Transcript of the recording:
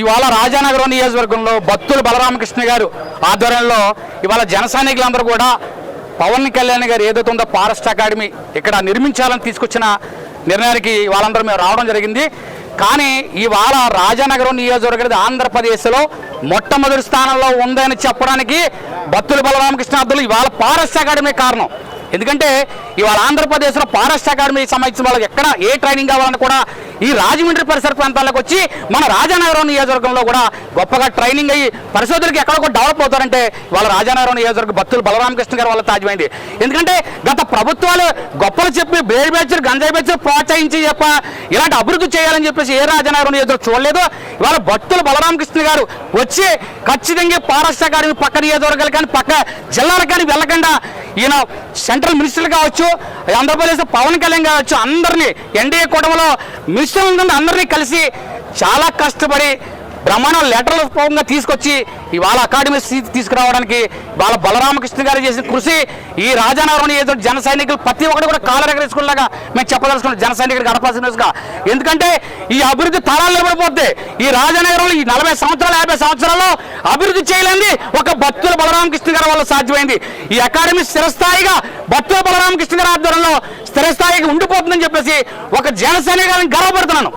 ఇవాళ రాజానగరం నియోజకవర్గంలో భక్తులు బలరామకృష్ణ గారు ఆధ్వర్యంలో ఇవాళ జన సైనికులందరూ కూడా పవన్ కళ్యాణ్ గారు ఏదైతే ఉందో ఫారెస్ట్ అకాడమీ ఇక్కడ నిర్మించాలని తీసుకొచ్చిన నిర్ణయానికి వాళ్ళందరూ మేము రావడం జరిగింది. కానీ ఇవాళ రాజానగరం నియోజకవర్గం ఆంధ్రప్రదేశ్లో మొట్టమొదటి స్థానంలో ఉందని చెప్పడానికి బత్తుల బలరామకృష్ణ అర్థులు ఇవాళ ఫారెస్ట్ అకాడమీ కారణం. ఎందుకంటే ఇవాళ ఆంధ్రప్రదేశ్లో ఫారెస్ట్ అకాడమీ సంబంధించిన వాళ్ళకి ఎక్కడ ఏ ట్రైనింగ్ కావాలని కూడా ఈ రాజమండ్రి పరిసర ప్రాంతాలకు వచ్చి మన రాజానగరం నియోజకవర్గంలో కూడా గొప్పగా ట్రైనింగ్ అయ్యి పరిశోధనకి ఎక్కడ కూడా డెవలప్ అవుతారంటే వాళ్ళ రాజానగరం నియోజకవర్గ భక్తులు బలరామకృష్ణ గారు వాళ్ళ తాజమైంది. ఎందుకంటే గత ప్రభుత్వాలు గొప్పలు చెప్పి బేడి బేచర్ గంజాయి బేచర్ ప్రోత్సహించి చెప్ప ఇలాంటి అభివృద్ధి చేయాలని చెప్పేసి ఏ రాజానగరం నియోజకవర్గం చూడలేదు. ఇవాళ భక్తులు బలరామకృష్ణ గారు వచ్చి ఖచ్చితంగా పారాష్ట్ర అకాడమీ పక్క నియోజకవర్గాలు కానీ పక్క జిల్లాలకు కానీ వెళ్ళకుండా ఈయన సెంట్రల్ మినిస్టర్లు కావచ్చు ఆంధ్రప్రదేశ్ పవన్ కళ్యాణ్ కావచ్చు అందరినీ ఎన్డీఏ కూటమిలో మినిస్టర్లు అందరినీ కలిసి చాలా కష్టపడి ప్రమాణం లెటర్ల రూపంగా తీసుకొచ్చి ఇవాళ అకాడమీ సీట్ తీసుకురావడానికి వాళ్ళ బలరామకృష్ణ గారు చేసిన కృషి ఈ రాజానగరం ఏదో జన సైనికులు ప్రతి ఒక్కరు కూడా కాలరెగరేసుకునేలాగా మేము చెప్పదలుచుకున్నాం జన సైనికులు గడపాల్సినగా ఎందుకంటే ఈ అభివృద్ధి తరాలు నిలబడిపోతే ఈ రాజానగరంలో ఈ నలభై సంవత్సరాలు యాభై సంవత్సరాల్లో అభివృద్ధి చేయలేంది ఒక భక్తుల బలరామకృష్ణ గారి వల్ల సాధ్యమైంది. ఈ అకాడమీ స్థిరస్థాయిగా భక్తుల బలరామకృష్ణ గారి ఆధ్వర్యంలో స్థిరస్థాయిగా ఉండిపోతుందని చెప్పేసి ఒక జన సైనికులను గర్వపడుతున్నాను.